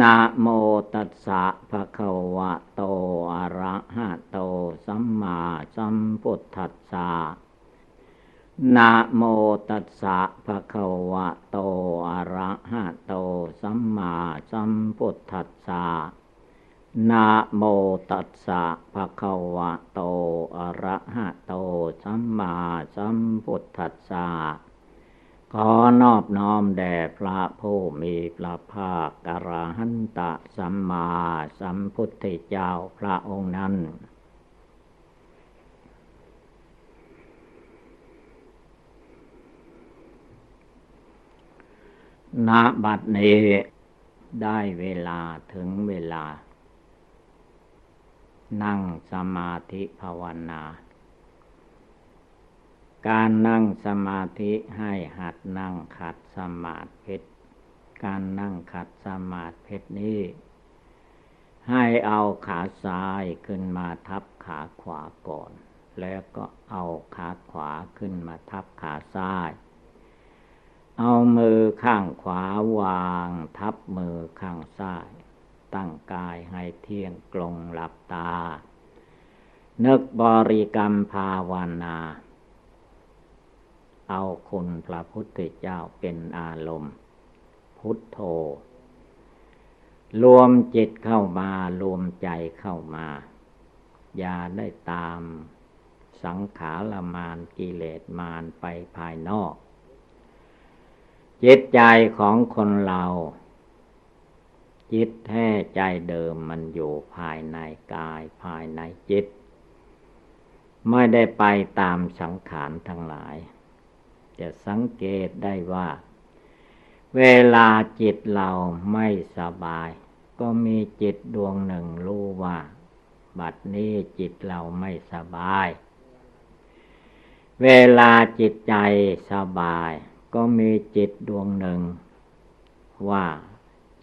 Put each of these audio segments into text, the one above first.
นะโมตัสสะภะคะวะโต อะระหะโต สัมมาสัมพุทธัสสะนะโมตัสสะภะคะวะโต อะระหะโต สัมมาสัมพุทธัสสะนะโมตัสสะภะคะวะโต อะระหะโต สัมมาสัมพุทธัสสะ ขอนอบน้อมแด่พระผู้มีพระภาคกระหันตะสัมมาสัมพุทธเจ้าพระองค์นั้น ณ บัดนี้ได้เวลาถึงเวลา นั่งสมาธิภาวนา การนั่งสมาธิให้หัดนั่งขัดสมาธิการนั่งขัดสมาธินี้ ให้เอาขาซ้ายขึ้นมาทับขาขวาก่อน แล้วก็เอาขาขวาขึ้นมาทับขาซ้าย เอามือข้างขวาวางทับมือข้างซ้าย ตั้งกายให้เที่ยงกลงหลับตา นึกบริกรรมภาวนา เอาคุณพระพุทธเจ้าเป็นอารมณ์ พุทโธ รวมจิตเข้ามารวมใจเข้ามา อย่าได้ตามสังขารมานกิเลสมานไปภายนอก จิตใจของคนเรา จิตแท้ใจเดิมมันอยู่ภายในกายภายในจิต ไม่ได้ไปตามสังขารทั้งหลาย จะสังเกตได้ว่า เวลาจิตเราไม่สบาย ก็มีจิตดวงหนึ่งรู้ว่า บัดนี้จิตเราไม่สบาย เวลาจิตใจสบาย ก็มีจิตดวงหนึ่ง ว่า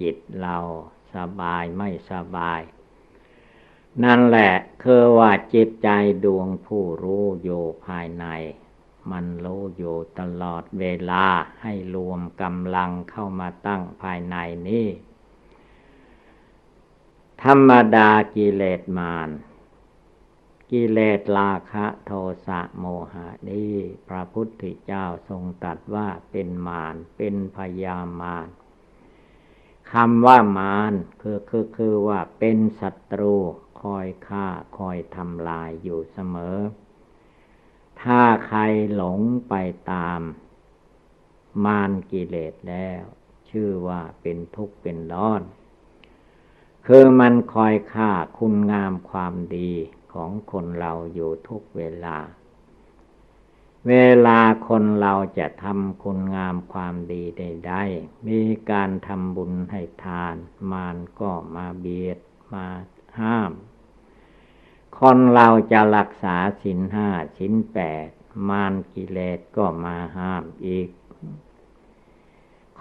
จิตเราสบายไม่สบาย นั่นแหละคือว่าจิตใจดวงผู้รู้อยู่ภายใน มันรู้อยู่ตลอดเวลาให้รวมกำลังเข้ามาตั้งภายในนี้ ธรรมดากิเลสมารกิเลสราคะโทสะโมหะนี้พระพุทธเจ้าทรงตัดว่าเป็นมารเป็นพยามารคำว่ามารคือคือคือว่าเป็นศัตรูคอยฆ่าคอยทำลายอยู่เสมอ ถ้าใครหลงไปตามมารกิเลสแล้ว ชื่อว่าเป็นทุกข์เป็นร้อน คือมันคอยฆ่าคุณงามความดีของคนเราอยู่ทุกเวลา เวลาคนเราจะทำคุณงามความดีใดๆมีการทำบุญให้ทาน มารก็มาเบียดมาห้าม คนเราจะรักษาสินห้าสินแปดมารกิเลสก็มาห้ามอีก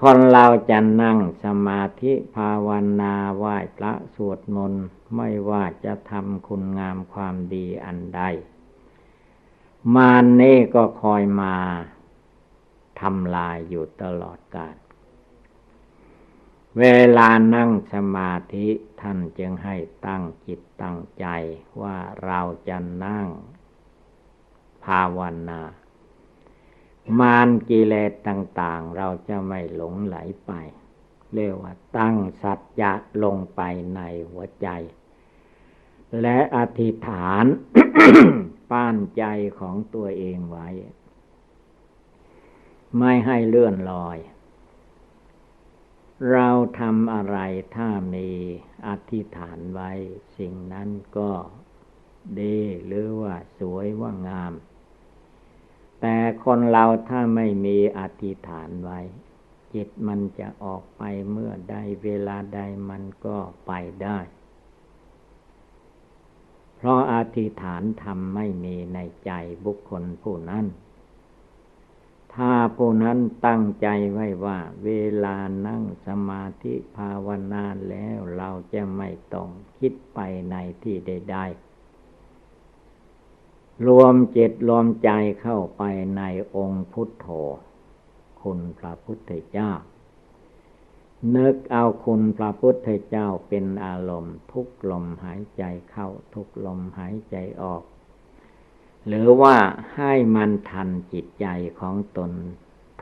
คนเราจะนั่งสมาธิภาวนาไหว้พระสวดมนต์ไม่ว่าจะทำคุณงามความดีอันใด มารนี่ก็คอยมาทำลายอยู่ตลอดกาล เวลานั่งสมาธิท่านจึงให้ตั้งจิตตั้งใจว่าเราจะนั่ง ภาวนา มานกิเลสต่าง ๆ เราจะไม่หลงไหลไป เรียกว่าตั้งสัจจะลงไปในหัวใจ และอธิษฐานป้านใจของตัวเองไว้ ไม่ให้เลื่อนลอย เราทำอะไรถ้ามีอธิษฐานไว้ สิ่งนั้นก็ดีหรือว่าสวยว่างาม แต่คนเราถ้าไม่มีอธิษฐานไว้ จิตมันจะออกไปเมื่อใดเวลาใดมันก็ไปได้ เพราะอธิษฐานทำไม่มีในใจบุคคลผู้นั้น ถ้าผู้นั้นตั้งใจไว้ว่า เวลานั่งสมาธิภาวนาแล้วเราจะไม่ต้องคิดไปในที่ใดๆรวมจิตรวมใจเข้าไปในองค์พุทโธคุณพระพุทธเจ้า นึกเอาคุณพระพุทธเจ้าเป็นอารมณ์ทุกลมหายใจเข้าทุกลมหายใจออก หรือว่าให้มันทันจิตใจของตน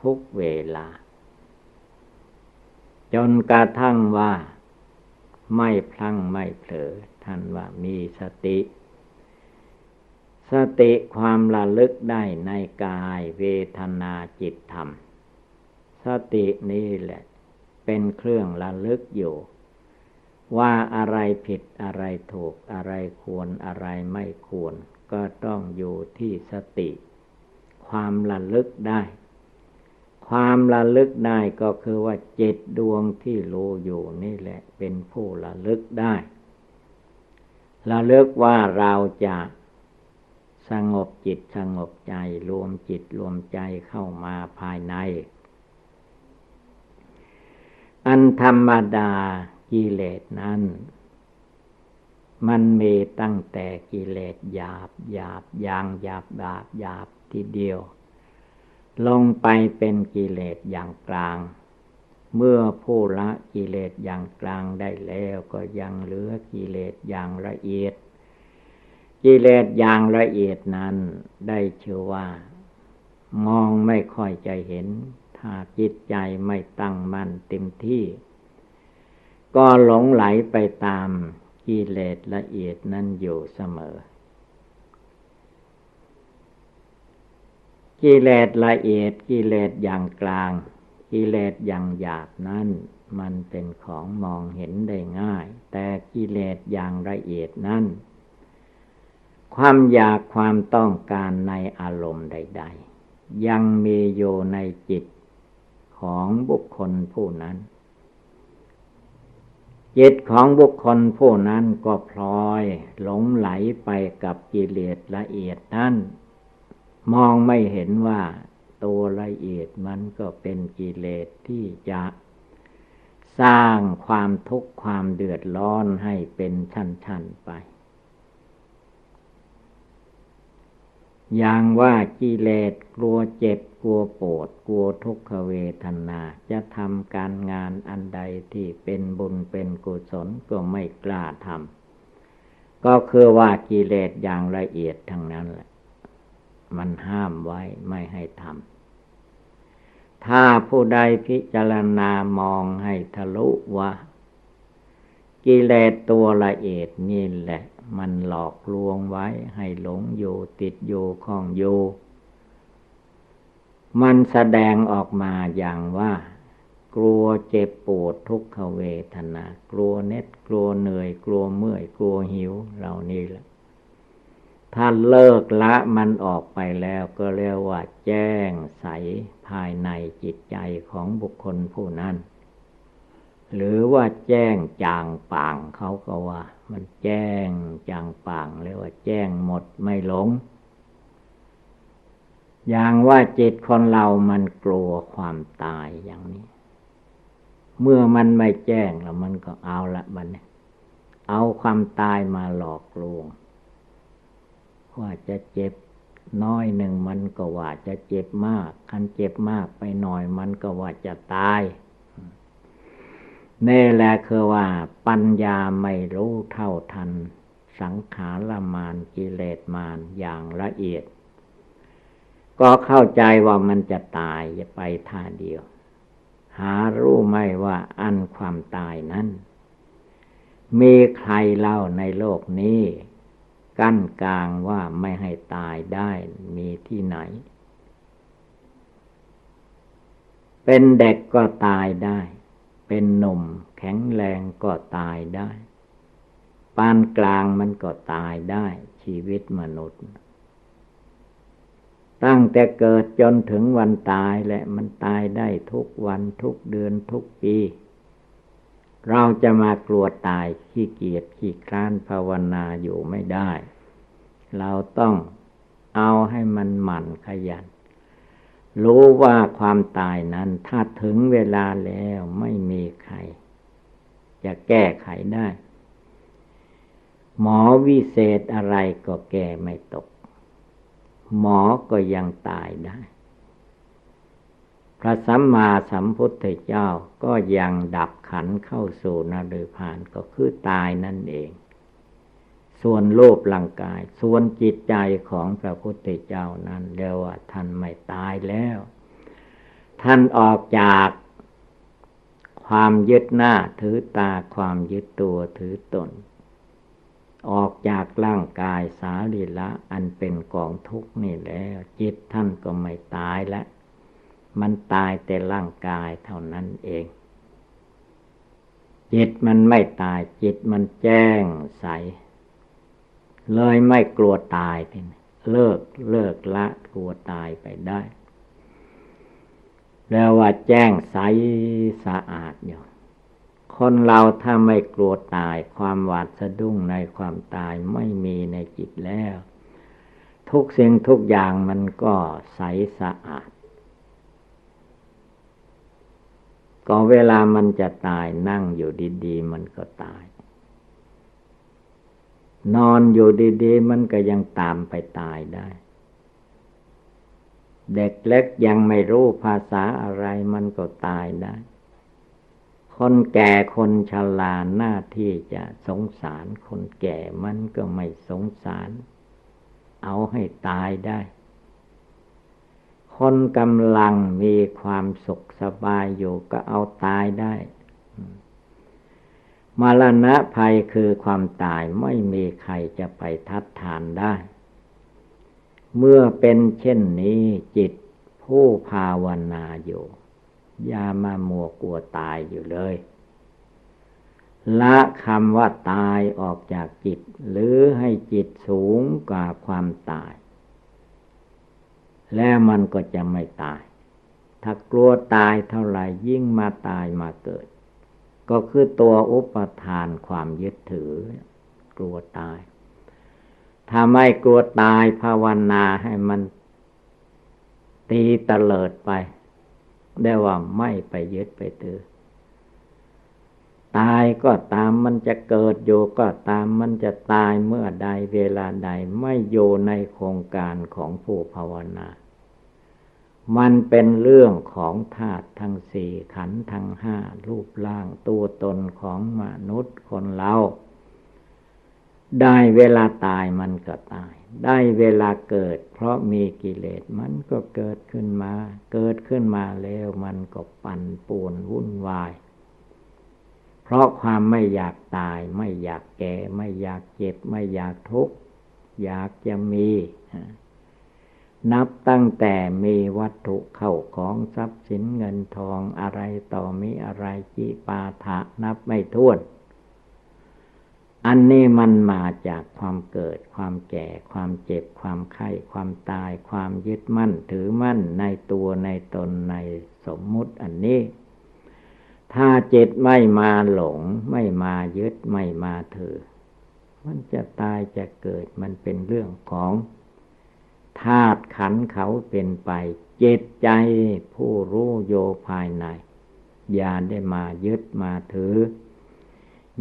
ทุกเวลา จนกระทั่งว่าไม่พลั้งไม่เผลอท่านว่ามีสติ สติความระลึกได้ในกายเวทนาจิตธรรม สตินี่แหละ เป็นเครื่องระลึกอยู่ ว่าอะไรผิดอะไรถูกอะไรควรอะไรไม่ควร ก็ต้องอยู่ที่สติ ความระลึกได้ ความระลึกได้ก็คือว่าจิตดวงที่รู้อยู่นี่แหละ เป็นผู้ระลึกได้ระลึกว่าเราจะสงบจิตสงบใจรวมจิตรวมใจเข้ามาภายใน อันธรรมดา กิเลสนั้น มันมีตั้งแต่กิเลสหยาบหยาบยางหยาบหยาบหยาบทีเดียว ลงไปเป็นกิเลสอย่างกลาง เมื่อผู้ละกิเลสอย่างกลางได้แล้วก็ยังเหลือกิเลสอย่างละเอียด กิเลสอย่างละเอียดนั้นได้ชื่อว่ามองไม่ค่อยจะเห็น ถ้าจิตใจไม่ตั้งมั่นเต็มที่ ก็หลงไหลไปตามกิเลสละเอียดนั้นอยู่เสมอ กิเลสละเอียดกิเลสอย่างกลาง กิเลสอย่างหยาบนั้นมันเป็นของมองเห็นได้ง่าย แต่กิเลสอย่างละเอียดนั้นความอยากความต้องการในอารมณ์ใด ๆ ยังมีอยู่ในจิตของบุคคลผู้นั้น จิตของบุคคลผู้นั้นก็พลอยหลงไหลไปกับกิเลสละเอียดนั้นมองไม่เห็นว่าตัวละเอียดมันก็เป็นกิเลสที่จะสร้างความทุกข์ความเดือดร้อนให้เป็นชั้นๆไป อย่างว่ากิเลสกลัวเจ็บกลัวปวดกลัวทุกขเวทนา จะทำการงานอันใดที่เป็นบุญเป็นกุศลก็ไม่กล้าทำก็คือว่ากิเลสอย่างละเอียดทั้งนั้นแหละ มันห้ามไว้ไม่ให้ทำถ้าผู้ใดพิจารณามองให้ทะลุว่า กิเลสตัวละเอียดนี่แหละ มันหลอกลวงไว้ให้หลงอยู่ติดอยู่ข้องอยู่ มันแสดงออกมาอย่างว่า กลัวเจ็บปวดทุกขเวทนา กลัวเน็ดกลัวเหนื่อย กลัวเมื่อยกลัวหิวเหล่านี้แหละถ้าเลิกละมันออกไปแล้วก็เรียกว่าแจ้งใสภายในจิตใจของบุคคลผู้นั้น หรือว่าแจ้งจางป่างเขาก็ว่า มันแจ้งจางป่างเรียกว่าแจ้งหมดไม่หลง อย่างว่าจิตคนเรามันกลัวความตายอย่างนี้ เมื่อมันไม่แจ้งแล้วมันก็เอาละมันเอาความตายมาหลอกลวงว่าจะเจ็บน้อยหนึ่งมันก็ว่าจะเจ็บมาก คันเจ็บมากไปหน่อยมันก็ว่าจะตาย นี่แหละคือว่าปัญญาไม่รู้เท่าทัน สังขารมานกิเลสมานอย่างละเอียด ก็เข้าใจว่ามันจะตายจะไปท่าเดียว หารู้ไม่ว่าอันความตายนั้น มีใครเล่าในโลกนี้ กั้นกลางว่าไม่ให้ตายได้มีที่ไหน เป็นเด็กก็ตายได้ เป็นหนุ่ม แข็งแรงก็ตายได้ ปานกลางมันก็ตายได้ ชีวิตมนุษย์ ตั้งแต่เกิดจนถึงวันตายและมันตายได้ทุกวันทุกเดือนทุกปี เราจะมากลัวตายขี้เกียจขี้คร้านภาวนาอยู่ไม่ได้ เราต้องเอาให้มันหมั่นขยัน รู้ว่าความตายนั้นถ้าถึงเวลาแล้วไม่มีใคร จะแก้ไขได้ หมอวิเศษอะไรก็แก้ไม่ตก หมอก็ยังตายได้ พระสัมมาสัมพุทธเจ้าก็ยังดับขันเข้าสู่นรพานก็คือตายนั่นเอง ส่วนโลภร่างกาย ส่วนจิตใจของพระพุทธเจ้านั้นเรียกว่าท่านไม่ตายแล้ว ท่านออกจากความยึดหน้าถือตาความยึดตัวถือตน ออกจากร่างกายสาลีละอันเป็นกองทุกข์นี่แล้ว จิตท่านก็ไม่ตายแล้วมันตายแต่ร่างกายเท่านั้นเอง จิตมันไม่ตายจิตมันแจ้งใส เลยไม่กลัวตายทีนี้เลิกเลิกละกลัวตายไปได้ แล้วว่าแจ้งใสสะอาดอยู่คนเราถ้าไม่กลัวตายความหวาดสะดุ้งในความตายไม่มีในจิตแล้ว ทุกสิ่งทุกอย่างมันก็ใสสะอาด ก็เวลามันจะตายนั่งอยู่ดี ๆ มันก็ตาย นอนอยู่ดีๆ มันก็ยังตามไปตายได้ เด็กเล็กยังไม่รู้ภาษาอะไรมันก็ตายได้ คนแก่คนชราหน้าที่จะสงสารคนแก่มันก็ไม่สงสาร เอาให้ตายได้ คนกำลังมีความสุขสบายอยู่ก็เอาตายได้ มรณะภัยคือความตายไม่มีใครจะไปทัดทานได้ เมื่อเป็นเช่นนี้จิตผู้ภาวนาอยู่อย่ามามัวกลัวตายอยู่เลย ละคำว่าตายออกจากจิต หรือให้จิตสูงกว่าความตาย แล้วมันก็จะไม่ตาย ถ้ากลัวตายเท่าไหร่ยิ่งมาตายมาเกิด ก็คือตัวอุปทานความยึดถือ กลัวตาย ถ้าไม่กลัวตายภาวนาให้มันตีเตลิดไป ได้ว่าไม่ไปยึดไปถือ ตายก็ตามมันจะเกิดอยู่ก็ตามมันจะตายเมื่อใดเวลาใดไม่อยู่ในโครงการของผู้ภาวนา มันเป็นเรื่องของธาตุทั้งสี่ขันธ์ทั้งห้ารูปร่างตัวตนของมนุษย์คนเราได้เวลาตายมันก็ตาย ได้เวลาเกิด เพราะมีกิเลสมันก็เกิดขึ้นมา เกิดขึ้นมาแล้วมันก็ปั่นป่วนวุ่นวาย เพราะความไม่อยากตาย ไม่อยากแก่ ไม่อยากเจ็บ ไม่อยากทุกข์ อยากจะมี นับตั้งแต่มีวัตถุเข้าของทรัพย์สินเงินทองอะไรต่อมีอะไรจิปาถะนับไม่ถ้วน อันนี้มันมาจากความเกิด ความแก่ ความเจ็บ ความไข้ ความตาย ความยึดมั่น ถือมั่นในตัวในตนในสมมุติอันนี้ ถ้าจิตไม่มาหลง ไม่มายึดไม่มาถือ มันจะตายจะเกิดมันเป็นเรื่องของ ธาตุขันเขาเป็นไป เจตใจผู้รู้โยภายใน อย่าได้มายึดมาถือ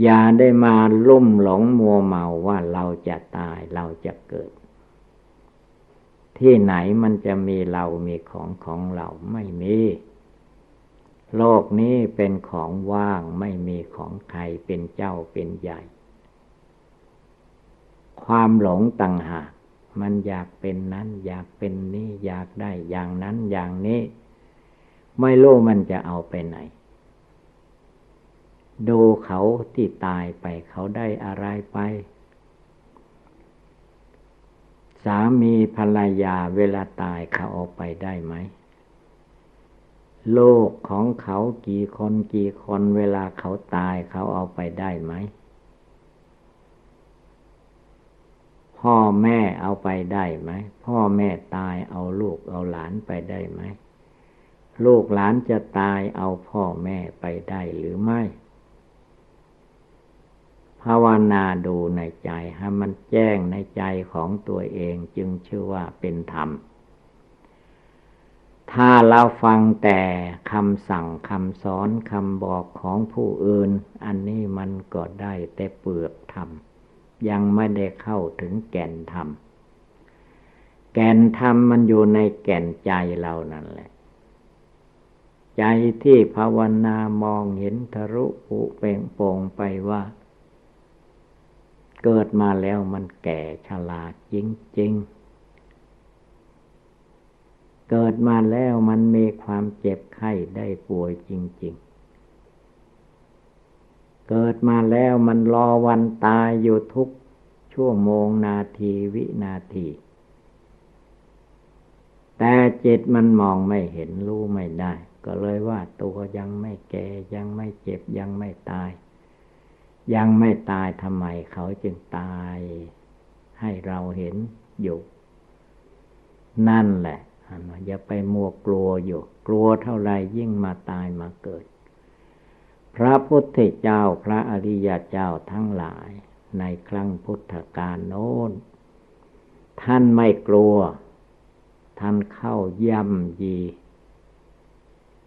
อย่าได้มาลุ่มหลงมัวเมาว่าเราจะตายเราจะเกิด ที่ไหนมันจะมีเรามีของของเราไม่มีโลกนี้เป็นของว่างไม่มีของใครเป็นเจ้าเป็นใหญ่ ความหลงต่างหาก มันอยากเป็นนั้น อยากเป็นนี้อยากได้อย่างนั้นอย่างนี้ ไม่รู้มันจะเอาไปไหน ดูเขาที่ตายไปเขาได้อะไรไป สามีภรรยาเวลาตายเขาเอาไปได้ไหมโลกของเขากี่คนกี่คนเวลาเขาตายเขาเอาไปได้ไหม พ่อแม่เอาไปได้ไหม พ่อแม่ตายเอาลูกเอาหลานไปได้ไหม ลูกหลานจะตายเอาพ่อแม่ไปได้หรือไม่ ภาวนาดูในใจให้มันแจ้งในใจของตัวเองจึงชื่อว่าเป็นธรรม ถ้าเราฟังแต่คำสั่งคำสอนคำบอกของผู้อื่น อันนี้มันก็ได้แต่เปลือกธรรม ยังไม่ได้เข้าถึงแก่นธรรม แก่นธรรมมันอยู่ในแก่นใจเรานั่นแหละ ใจที่ภาวนามองเห็นทะลุปุเป่งโป่งไปว่า เกิดมาแล้วมันแก่ชราจริง ๆเกิดมาแล้วมันมีความเจ็บไข้ได้ป่วยจริงๆ เกิดมาแล้วมันรอวันตายอยู่ทุกชั่วโมงนาทีวินาที แต่จิตมันมองไม่เห็นรู้ไม่ได้ ก็เลยว่าตัวยังไม่แก่ยังไม่เจ็บยังไม่ตาย ยังไม่ตายทำไมเขาจึงตาย ให้เราเห็นอยู่ นั่นแหละอย่าไปมัวกลัวอยู่ กลัวเท่าไรยิ่งมาตายมาเกิด พระพุทธเจ้าพระอริยเจ้าทั้งหลาย ในครั้งพุทธกาลโน้น ท่านไม่กลัว ท่านเข้าย่ำยี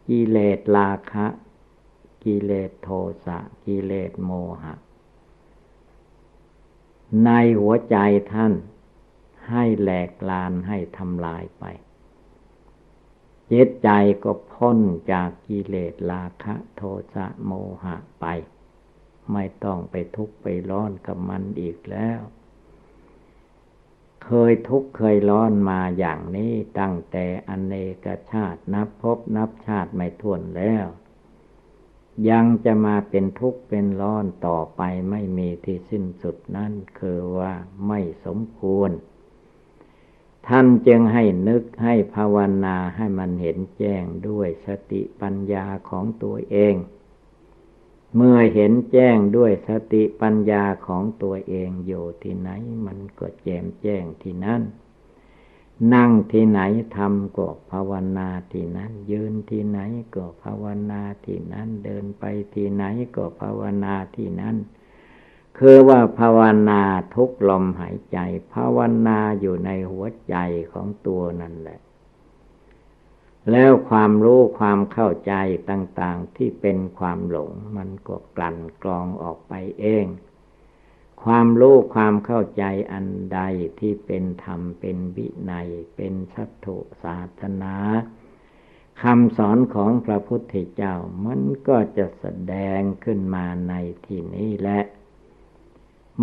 กิเลสราคะ กิเลสโทสะ กิเลสโมหะ ในหัวใจท่านให้แหลกลานให้ทำลายไป จิตใจก็พ้นจากกิเลสราคะโทสะโมหะไป ไม่ต้องไปทุกข์ไปร้อนกับมันอีกแล้ว เคยทุกข์เคยร้อนมาอย่างนี้ตั้งแต่อเนกชาตินับพบนับชาติไม่ท้วนแล้ว ยังจะมาเป็นทุกข์เป็นร้อนต่อไปไม่มีที่สิ้นสุดนั่นคือว่าไม่สมควร ท่านจึงให้นึกให้ภาวนาให้มันเห็นแจ้งด้วยสติปัญญาของตัวเอง เมื่อเห็นแจ้งด้วยสติปัญญาของตัวเองอยู่ที่ไหนมันก็แจ่มแจ้งที่นั่น นั่งที่ไหนทำก็ภาวนาที่นั้น ยืนที่ไหนก็ภาวนาที่นั้น เดินไปที่ไหนก็ภาวนาที่นั้น คือว่าภาวนาทุกลมหายใจ ภาวนาอยู่ในหัวใจของตัวนั่นแหละ แล้วความรู้ความเข้าใจต่างๆที่เป็นความหลง มันก็กลั่นกรองออกไปเอง ความรู้ความเข้าใจอันใดที่เป็นธรรมเป็นวินัย เป็นสัตถุศาสนาคำสอนของพระพุทธเจ้ามันก็จะแสดงขึ้นมาในที่นี้และ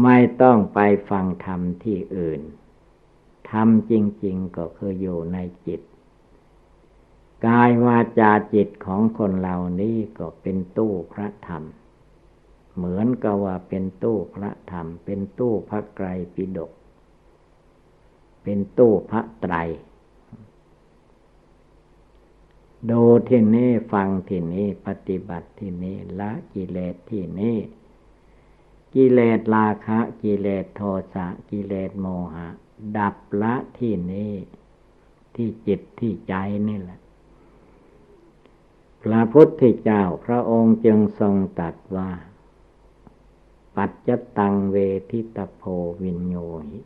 ไม่ต้องไปฟังธรรมที่อื่น ธรรมจริง ๆ ก็คืออยู่ในจิต กายวาจาจิตของคนเหล่านี้ก็เป็นตู้พระธรรม เหมือนกับว่าเป็นตู้พระธรรม เป็นตู้พระไกรปิฎก เป็นตู้พระไตร ดูที่นี้ฟังที่นี้ปฏิบัติที่นี้ละกิเลสที่นี้ กิเลสราคะ กิเลสโทสะกิเลสโมหะ ดับละที่นี้ที่จิตที่ใจนี่แหละ พระพุทธเจ้าพระองค์จึงทรงตัดว่า ปัจจตังเวทิตโพวินโยหิ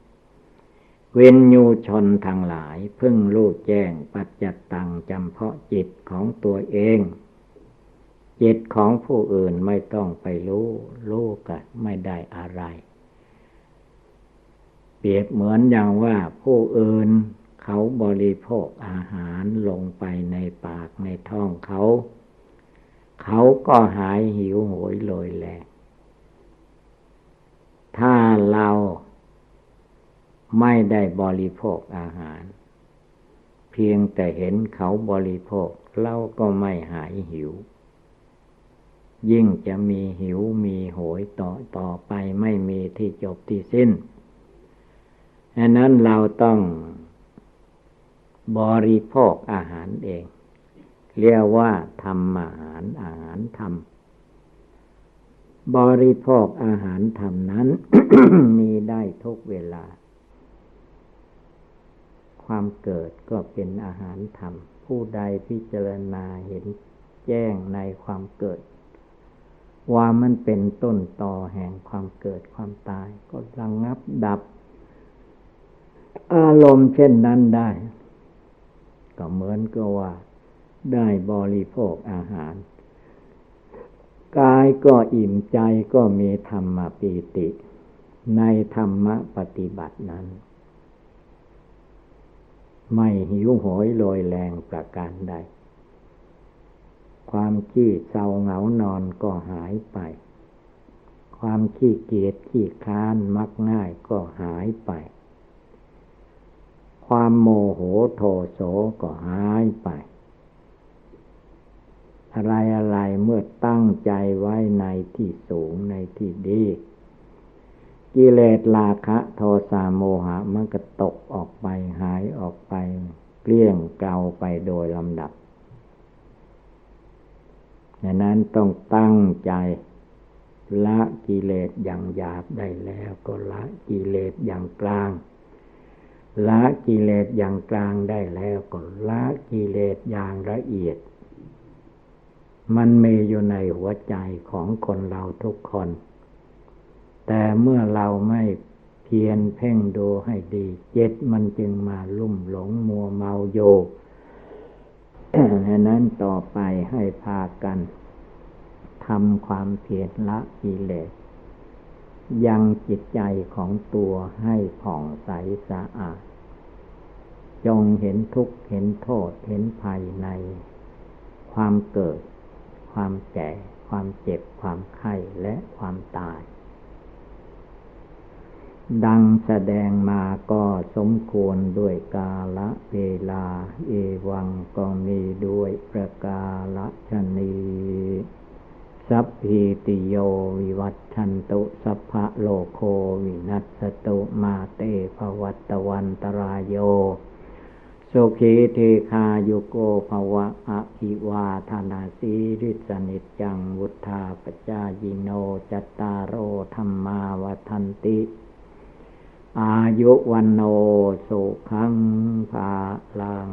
เวนยูชนทางหลายพึ่งรู้แจ้งปัจจตังจำเพาะจิตของตัวเอง จิตของผู้อื่นไม่ต้องไปรู้รู้กันไม่ได้อะไร เปรียบเหมือนอย่างว่าผู้อื่นเขาบริโภคอาหารลงไปในปากในท้องเขา เขาก็หายหิวโหยลอยแลงถ้าเราไม่ได้บริโภคอาหาร เพียงแต่เห็นเขาบริโภคเราก็ไม่หายหิว ยิ่งจะมีหิวมีโหยต่อต่อไปไม่มีที่จบที่สิ้นอันนั้นเราต้องบริโภคอาหารเอง เรียกว่าทำอาหารอาหารทำบริโภคอาหารทำนั้น มีได้ทุกเวลา ความเกิดก็เป็นอาหารธรรม ผู้ใดพิจารณาเห็นแจ้งในความเกิด ว่ามันเป็นต้นต่อแห่งความเกิดความตาย ก็ระงงับดับ อารมณ์เช่นนั้นได้ ก็เหมือนกับว่า ได้บริโภคอาหาร กายก็อิ่มใจก็มีธรรมปีติ ในธรรมปฏิบัตินั้น ไม่หิวโหยลอยแรงประการใด ความขี้เศร้าเหงานอนก็หายไป ความขี้เกียจขี้ค้านมักง่ายก็หายไป ความโมโหโทโสก็หายไป อะไรอะไรเมื่อตั้งใจไว้ในที่สูงในที่ดีกิเลสราคะโทสะโมหะมันก็ตกออกไปหายออกไป เกลี้ยงเกลาไปโดยลำดับ ดังนั้นต้องตั้งใจ ละกิเลสอย่างหยาบได้แล้วก็ละกิเลสอย่างกลาง ละกิเลสอย่างกลางได้แล้วก็ละกิเลสอย่างละเอียด มันมีอยู่ในหัวใจของคนเราทุกคน แต่เมื่อเราไม่เพียรเพ่งดูให้ดี เจ็ดมันจึงมาลุ่มหลงมัวเมาโย ดังนั้นต่อไปให้พากันทำความเพียรละกิเลสยังจิตใจของตัวให้ผ่องใสสะอาด จงเห็นทุกข์เห็นโทษเห็นภัยใน ความเกิด ความแก่ ความเจ็บ ความไข้และความตาย ดังแสดงมาก็สมควรด้วยกาละเวลา เอวังก็มีด้วยประกาละชนีสัพพิติโยวิวัตชันตุสัพพะโลโควินัสตุมาเตภวัตวันตรายโยสุขีเทคาโยโกภวะอะอิวาธานาสีริสนิจังวุธาปจายิโนจตตารโอธรรมาวทันติ อายุวันโนสุขังภาลัง